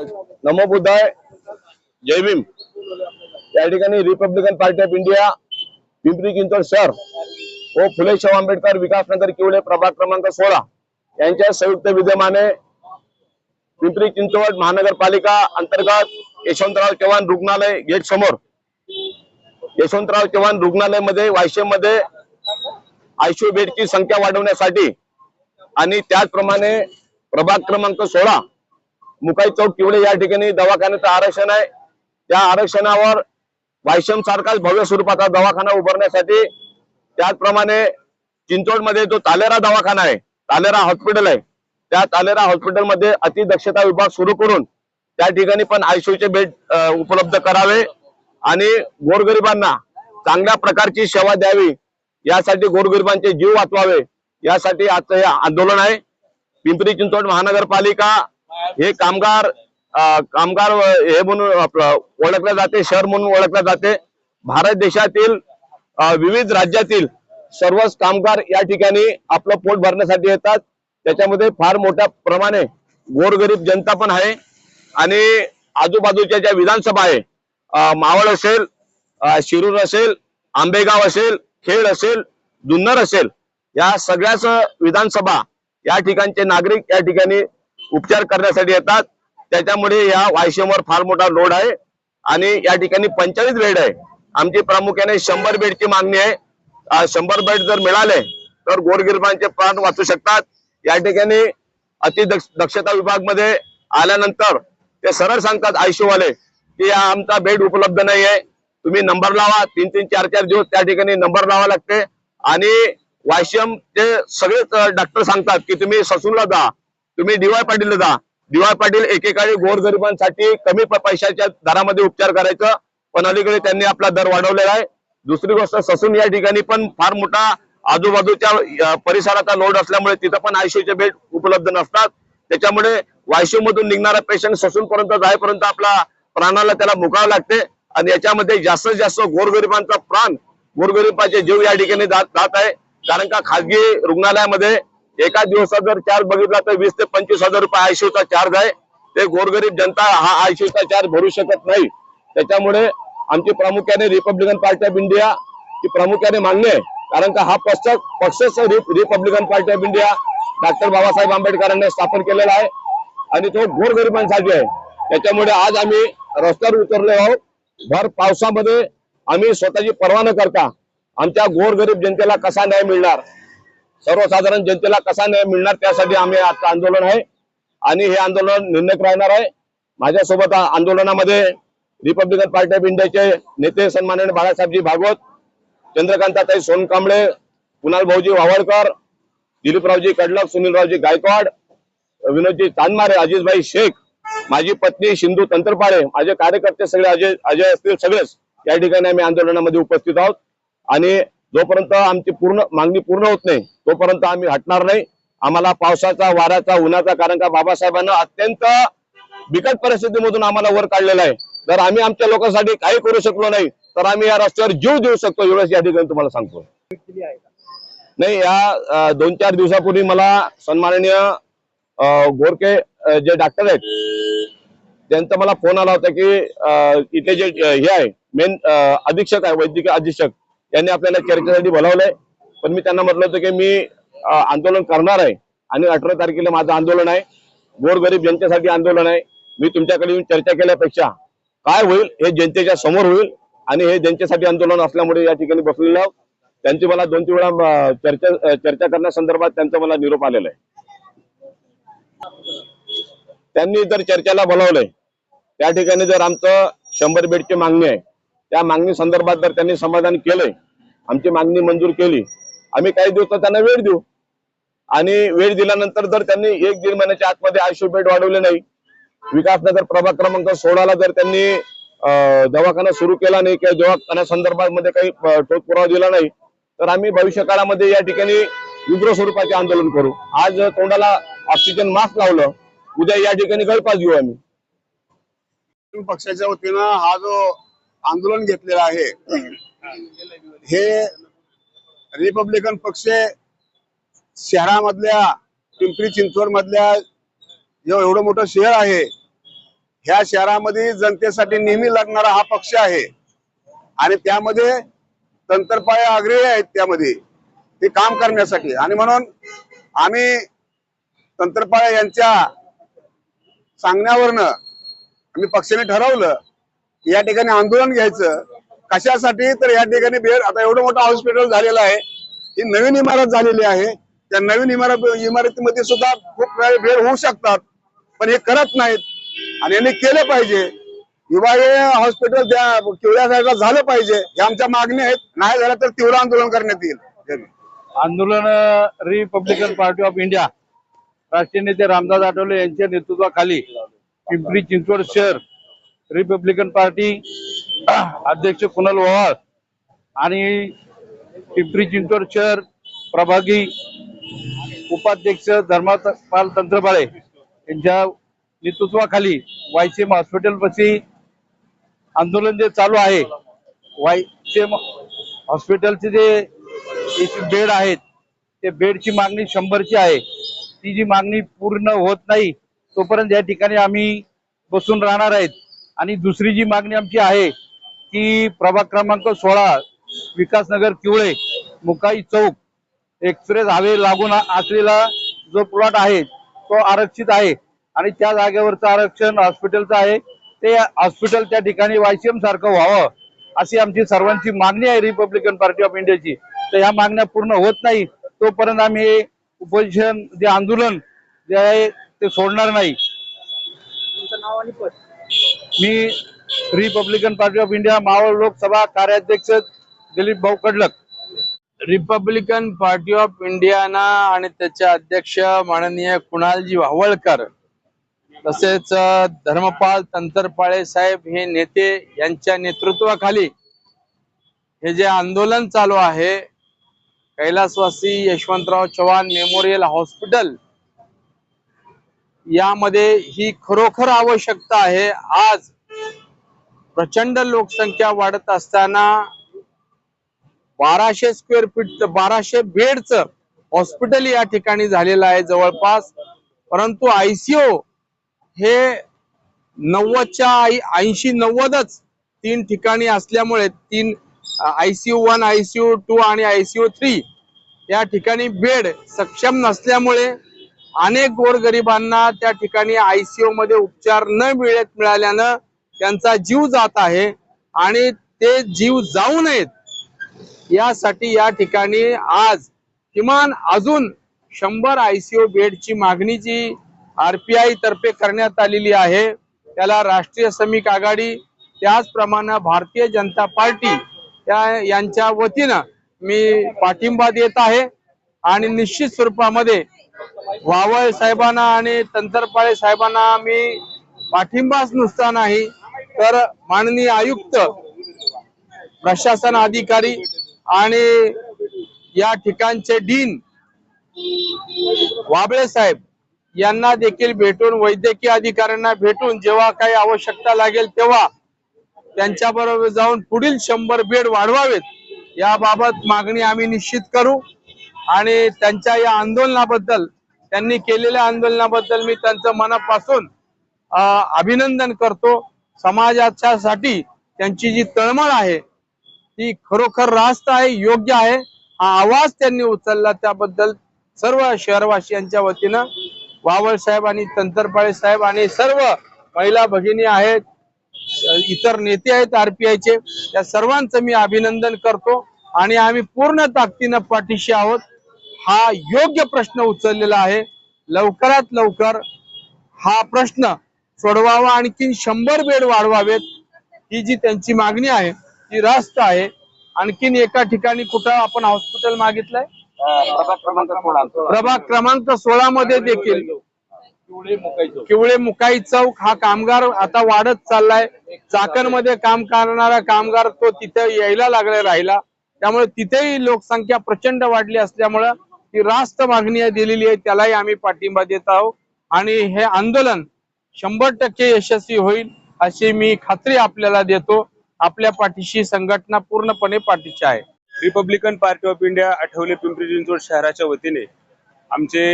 नमो बुद्धाय. जय भीम. या ठिकाणी republican party of India Pimpri Chinchwad शहर व फुले शाहू आंबेडकर विकासनगर किवळे प्रभाग क्रमांक सोळा. यांच्या संयुक्त विद्यमाने पिंपरी चिंचवड महानगरपालिका अंतर्गत यशवंतराव चव्हाण रुग्णालय गेट समोर. यशवंतराव चव्हाण रुग्णालयमध्ये वायशेमध्ये आयसीयू बेडची संख्या वाढवण्यासाठी आणि त्याचप्रमाणे प्रभाग क्रमांक सोळा मुकाई चौक किवळे या ठिकाणी दवाखान्याचं आरक्षण आहे. त्या आरक्षणावर वायशम सारखाच भव्य स्वरूपाचा दवाखाना उभारण्यासाठी त्याचप्रमाणे चिंचवडमध्ये जो तालेरा दवाखाना आहे तालेरा हॉस्पिटल आहे त्या तालेरा हॉस्पिटलमध्ये अतिदक्षता विभाग सुरू करून त्या ठिकाणी पण आयसीयूचे बेड उपलब्ध करावे आणि गोरगरिबांना चांगल्या प्रकारची सेवा द्यावी. यासाठी गोरगरिबांचे जीव वाचवावे. यासाठी आजचं हे आंदोलन आहे. पिंपरी चिंचवड महानगरपालिका हे कामगार कामगार हे म्हणून आपलं जाते शहर म्हणून ओळखले जाते. भारत देशातील विविध राज्यातील सर्वच कामगार या ठिकाणी आपलं पोट भरण्यासाठी येतात. त्याच्यामध्ये फार मोठ्या प्रमाणे गोरगरीब जनता पण आहे. आणि आजूबाजूच्या ज्या विधानसभा आहे मावळ असेल शिरूर असेल आंबेगाव असेल खेड असेल जुन्नर असेल या सगळ्याच विधानसभा या ठिकाणचे नागरिक या ठिकाणी उपचार करण्यासाठी येतात. त्याच्यामुळे या वायशेमवर फार मोठा लोड आहे. आणि या ठिकाणी पंचेचाळीस बेड आहे. आमची प्रामुख्याने शंभर बेडची मागणी आहे. शंभर बेड जर मिळाले तर गोरगिरबांचे प्राण वाचू शकतात. या ठिकाणी अति दक्षता विभागमध्ये आल्यानंतर ते सरळ सांगतात आयसीयू वाले की आमचा बेड उपलब्ध नाही आहे तुम्ही नंबर लावा तीन तीन चार चार दिवस त्या ठिकाणी नंबर लावा लागते. आणि वायशियम ते सगळेच डॉक्टर सांगतात की तुम्ही ससूनला जा. तुम्ही डीवाय पाटीलला जा. डीवाय पाटील एकेकाळी गोरगरिबांसाठी कमी पैशाच्या दरामध्ये उपचार करायचं. पण अलीकडे त्यांनी आपला दर वाढवलेला आहे. दुसरी गोष्ट ससून या ठिकाणी पण फार मोठा आजूबाजूच्या परिसराचा लोड असल्यामुळे तिथं पण आयसीयूचे बेड उपलब्ध नसतात. त्याच्यामुळे वायसीयू मधून निघणारा पेशंट ससून पर्यंत जाईपर्यंत आपला प्राणाला त्याला मुकावं लागते. आणि याच्यामध्ये जास्तीत जास्त गोरगरिबांचा प्राण गोरगरिबाचे जीव या ठिकाणी जात जात आहे. कारण का खाजगी रुग्णालयामध्ये एका दिवसात जर चार्ज बघितला तर वीस ते पंचवीस हजार रुपये आयसीयूचा चार्ज आहे. ते गोरगरीब जनता हा आयसीयूचा चार्ज भरू शकत नाही. त्याच्यामुळे आमची प्रामुख्याने रिपब्लिकन पार्टी ऑफ इंडिया ची प्रामुख्याने मागणी आहे. कारण का हा पक्ष पक्षच republican party of India doctor Babasaheb आंबेडकरांनी स्थापन केलेला आहे. आणि तो गोरगरिबांसाठी आहे. त्याच्यामुळे आज आम्ही रस्त्यावर उतरलो आहोत. भर पावसामध्ये आम्ही स्वतःची पर्वा न करता आमच्या गोरगरीब जनतेला कसा न्याय मिळणार? सर्वसाधारण जनतेला कसा न्याय मिळणार त्यासाठी आम्ही आजचं आंदोलन आहे. आणि हे आंदोलन निर्णय राहणार आहे. माझ्यासोबत आंदोलनामध्ये रिपब्लिकन पार्टी ऑफ इंडियाचे नेते सन्माननीय बाळासाहेबजी भागवत चंद्रकांताताई सोनकांबळे कुणाल भाऊजी वावळकर दिलीपरावजी कडलक सुनीलरावजी गायकवाड विनोदजी चांदमारे अजिजभाई शेख माझी पत्नी सिंधू तंत्रपाळे माझे कार्यकर्ते सगळे अजय अजय असतील सगळेच. या ठिकाणी आम्ही आंदोलनामध्ये उपस्थित आहोत. आणि जोपर्यंत आमची पूर्ण मागणी पूर्ण होत नाही तोपर्यंत आम्ही हटणार नाही. आम्हाला पावसाचा वाऱ्याचा उन्हाचा कारण का बाबासाहेबांना अत्यंत बिकट परिस्थितीमधून आम्हाला वर काढलेला आहे. जर आम्ही आमच्या लोकांसाठी काही करू शकलो नाही तर आम्ही या रस्त्यावर जीव देऊ शकतो. एवढंच या ठिकाणी तुम्हाला सांगतो. नाही या दोन चार दिवसापूर्वी मला सन्माननीय गोरके जे डॉक्टर आहेत त्यांचा मला फोन आला होता की इथे जे हे आहे मेन अधीक्षक आहे वैद्यकीय अधीक्षक. यांनी आपल्याला चर्चेसाठी बोलावलंय. पण मी त्यांना म्हटलं होतं की मी आंदोलन करणार आहे. आणि अठरा तारखेला माझं आंदोलन आहे. गोरगरीब जनतेसाठी आंदोलन आहे. मी तुमच्याकडे येऊन चर्चा केल्यापेक्षा काय होईल हे जनतेच्या समोर होईल आणि हे जनतेसाठी आंदोलन असल्यामुळे या ठिकाणी बसलेलं आहोत. त्यांची मला दोन तीन वेळा चर्चा चर्चा करण्यासंदर्भात त्यांचा मला निरोप आलेला आहे. त्यांनी जर चर्चेला बोलावलंय त्या ठिकाणी जर आमचं शंभर बेडची मागणी आहे त्या मागणी संदर्भात जर त्यांनी समाधान केलंय आमची मागणी मंजूर केली आम्ही काही दिवस त्यांना वेळ देऊ. आणि वेळ दिल्यानंतर जर त्यांनी एक दीड महिन्याच्या आतमध्ये आयुष्य बेड वाढवले नाही विकासनगर प्रभाग क्रमांक सोळाला जर त्यांनी दवाखाना सुरू केला नाही किंवा दवाखान्या संदर्भात मध्ये काही अं, पुरावा दिला नाही तर आम्ही भविष्य काळामध्ये या ठिकाणी उग्र स्वरूपाचे आंदोलन करू. आज तोंडाला ऑक्सिजन मास्क लावलं उद्या या ठिकाणी गळपास घेऊ आम्ही. पक्षाच्या वतीनं हा जो आंदोलन घेतलेलं आहे. हे रिपब्लिकन पक्ष शहरामधल्या पिंपरी चिंचवड मधल्या जे एवढं मोठं शहर आहे ह्या शहरामध्ये जनतेसाठी नेहमी लढणारा हा पक्ष आहे. आणि त्यामध्ये तंत्रपाय आग्रही आहेत त्यामध्ये ते काम करण्यासाठी. आणि म्हणून आम्ही तंत्रपाळ यांच्या सांगण्यावरनं आम्ही पक्षाने ठरवलं या ठिकाणी आंदोलन घ्यायचं. कशासाठी? तर या ठिकाणी बेड आता एवढं मोठं हॉस्पिटल झालेलं आहे. ही नवीन इमारत झालेली आहे. त्या नवीन इमारत इमारतीमध्ये सुद्धा खूप वेळ होऊ शकतात. पण हे करत नाहीत. आणि यांनी केलं पाहिजे. विभागीय हॉस्पिटल त्या किवळ्या साईडला झालं पाहिजे हे आमच्या मागणी आहेत. नाही झालं तर तीव्र आंदोलन करण्यात येईल. आंदोलन रिपब्लिकन पार्टी ऑफ इंडिया राष्ट्रीय नेते रामदास आठवले यांच्या नेतृत्वाखाली पिंपरी चिंचवड शहर रिपब्लिकन पार्टी अध्यक्ष कुणाल ओव्हाळ आणि पिंपरी चिंचवड शहर प्रभागी उपाध्यक्ष धर्मापाल तंत्रपाळे यांच्या नेतृत्वाखाली वायसीएम हॉस्पिटल पाशी आंदोलन जे चालू आहे वायसीएम हॉस्पिटलचे जे बेड आहेत ते बेडची मागणी शंभरची आहे. ती जी मागणी पूर्ण होत नाही तोपर्यंत या ठिकाणी आम्ही बसून राहणार आहेत. आणि दुसरी जी मागणी आमची आहे की प्रभाग क्रमांक सोळा विकासनगर किवळे मुकाई चौक एक्सप्रेस हायवे लागून असलेला जो प्लॉट आहे तो आरक्षित आहे. आणि त्या जागेवरचं आरक्षण हॉस्पिटलचं आहे. ते हॉस्पिटल त्या ठिकाणी वायसीएम सारखं व्हावं अशी आमची सर्वांची मागणी आहे रिपब्लिकन पार्टी ऑफ इंडियाची तर ह्या मागण्या पूर्ण होत नाही. तोपर्यंत आम्ही हे उपोजिशन जे आंदोलन जे आहे ते सोडणार नाही. मी republican party of India Maval Lok Sabha कार्याध्यक्ष Dilip Bhau Kadlak. Republican party of Indiana आणि त्याचे अध्यक्ष माननीय कुणालजी वावळकर तसेच धर्मपाल तंत्रपाळे साहेब हे नेते यांच्या नेतृत्वाखाली हे जे आंदोलन चालू आहे कैलासवासी यशवंतराव चव्हाण मेमोरियल हॉस्पिटल यामध्ये ही खरोखर आवश्यकता आहे. आज प्रचंड लोकसंख्या वाढत असताना बाराशे स्क्वेअर फीट बाराशे बेडचं हॉस्पिटल या ठिकाणी झालेलं आहे जवळपास. परंतु आयसीओ हे नव्वदच्या ऐंशी नव्वदच तीन ठिकाणी असल्यामुळे तीन आयसीयू वन आयसीयू टू आणि आयसीयू थ्री या ठिकाणी बेड सक्षम नसल्यामुळे अनेक गोरगरिबांना त्या ठिकाणी आयसीयू मध्ये उपचार न मिळत मिळाल्यानं त्यांचा जीव जात आहे आणि ते जीव जाऊ नयेत. यासाठी या ठिकाणी आज किमान अजून शंभर आयसीयू बेडची मागणी जी आरपीआय तर्फे करण्यात आलेली आहे. त्याला राष्ट्रीय श्रमिक आघाडी त्याचप्रमाणे भारतीय जनता पार्टी या यांच्या वतीनं मी पाठिंबा देत आहे. आणि निश्चित स्वरूपामध्ये वावळ साहेबांना आणि तंत्रपाळे साहेबांना मी पाठिंबाच नुसता नाही तर माननीय आयुक्त प्रशासन अधिकारी आणि या ठिकाणचे डीन वाबळे साहेब यांना देखील भेटून वैद्यकीय अधिकाऱ्यांना भेटून जेव्हा काही आवश्यकता लागेल तेव्हा त्यांच्या बरोबर जाऊन पुढील शंभर बेड वाढवावेत याबाबत मागणी आम्ही निश्चित करू आणि त्यांच्या या आंदोलनाबद्दल त्यांनी केलेल्या आंदोलनाबद्दल मी त्यांचं मनापासून अभिनंदन करतो. समाजाच्यासाठी त्यांची जी तळमळ आहे ती खरोखर रास्त आहे योग्य आहे. हा आवाज त्यांनी उचलला त्याबद्दल सर्व शहरवासियांच्या वतीनं. वावळ साहेब आणि तंत्रपाळे साहेब आणि सर्व महिला भगिनी आहेत इतर नेते आहेत आरपीआयचे त्या सर्वांचं मी अभिनंदन करतो. आणि आम्ही पूर्ण ताकदीनं पाठीशी आहोत. हा योग्य प्रश्न उचललेला आहे. लवकरात लवकर हा प्रश्न सोडवावा आणखीन शंभर बेड वाढवावेत ही जी त्यांची मागणी आहे ती रास्त आहे. आणखीन एका ठिकाणी कुठं आपण हॉस्पिटल मागितलंय? प्रभाग क्रमांक सोळा मध्ये देखील. पिवळे मुकाई चौक. किवळे मुकाई चौक हा कामगार आता वाढत चाललाय. चाकणमध्ये काम करणारा कामगार तो तिथे यायला लागला राहिला त्यामुळे तिथेही लोकसंख्या प्रचंड वाढली असल्यामुळं ती रास्त मागणी दिलेली आहे त्यालाही आम्ही पाठिंबा देत आहोत. आणि हे आंदोलन शंभर टक्के यशस्वी होईल अशी मी खात्री आपल्याला देतो. आपल्या पाठीशी संघटना पूर्णपणे पाठीशी आहे. Republican party of India Athawale Pimpri Chinchwad शहराच्या वतीने आमचे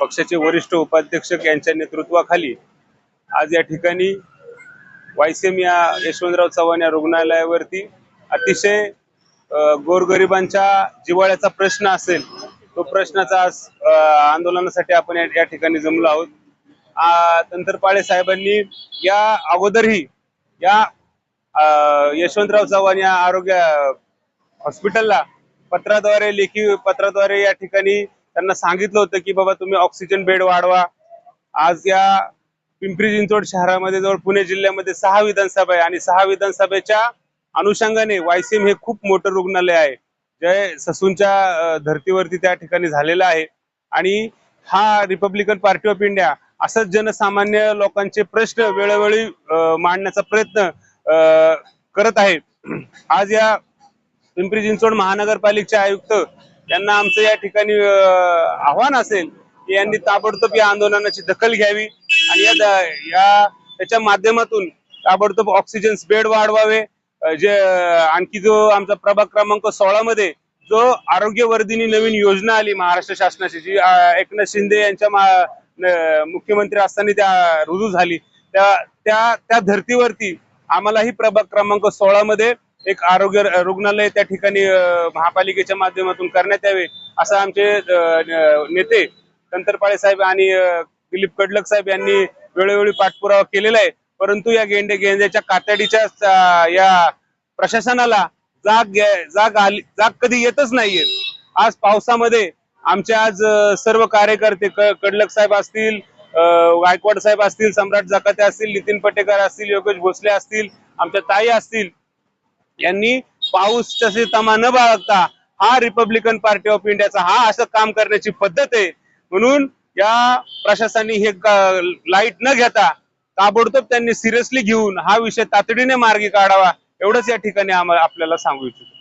पक्षाचे वरिष्ठ उपाध्यक्ष यांच्या नेतृत्वाखाली आज या ठिकाणी वायसेम या यशवंतराव चव्हाण या रुग्णालयावरती अतिशय गोरगरिबांच्या जिव्हाळ्याचा प्रश्न असेल तो प्रश्नाचा आज आंदोलनासाठी आपण या ठिकाणी जमलो आहोत. तंत्रपाळे साहेबांनी या अगोदरही या यशवंतराव चव्हाण या आरोग्य हॉस्पिटलला पत्राद्वारे लेखी पत्राद्वारे या ठिकाणी त्यांना सांगितलं होतं की बाबा तुम्ही ऑक्सिजन बेड वाढवा. आज या पिंपरी चिंचवड शहरामध्ये जवळ पुणे जिल्ह्यामध्ये सहा विधानसभा आहे आणि सहा विधानसभेच्या अनुषंगाने वायसीएम हे खूप मोठं रुग्णालय आहे. जे ससूनच्या धर्तीवरती त्या ठिकाणी झालेला आहे. आणि हा रिपब्लिकन पार्टी ऑफ इंडिया असंच जनसामान्य लोकांचे प्रश्न वेळोवेळी मांडण्याचा प्रयत्न करत आहे. आज या पिंपरी चिंचवड महानगरपालिकेचे आयुक्त यांना आमचं या ठिकाणी आव्हान असेल की यांनी ताबडतोब या आंदोलनाची दखल घ्यावी आणि या त्याच्या माध्यमातून ताबडतोब ऑक्सिजन बेड वाढवावे. जे आणखी जो आमचा प्रभाग क्रमांक सोळा मध्ये जो आरोग्यवर्धिनी नवीन योजना आली महाराष्ट्र शासनाची जी एकनाथ शिंदे यांच्या मुख्यमंत्री असताना त्या रुजू झाली. त्या त्या त्या धर्तीवरती आम्हालाही प्रभाग क्रमांक सोळा मध्ये एक आरोग्य रुग्णालय त्या ठिकाणी महापालिकेच्या माध्यमातून करण्यात यावे असं आमचे नेते कंतरपाळे साहेब आणि दिलीप कडलक साहेब यांनी वेळोवेळी पाठपुरावा केलेला आहे. परंतु या गेंडे गेंद्याच्या कातडीच्या या प्रशासनाला जाग जाग आली जाग कधी येतच नाहीये. आज पावसामध्ये आमचे आज सर्व कार्यकर्ते कडलक साहेब असतील गायकवाड साहेब असतील सम्राट जकाते असतील नितीन पटेकर असतील योगेश भोसले असतील आमच्या ताई असतील यांनी पाऊस तसे तमा न बाळगता हा रिपब्लिकन पार्टी ऑफ इंडियाचा हा असं काम करण्याची पद्धत आहे. म्हणून या प्रशासनाने हे लाइट न घेता ताबडतोब त्यांनी सिरियसली घेऊन हा विषय तातडीने मार्गी काढावा एवढंच या ठिकाणी आम्हाला आपल्याला सांगू इच्छितो.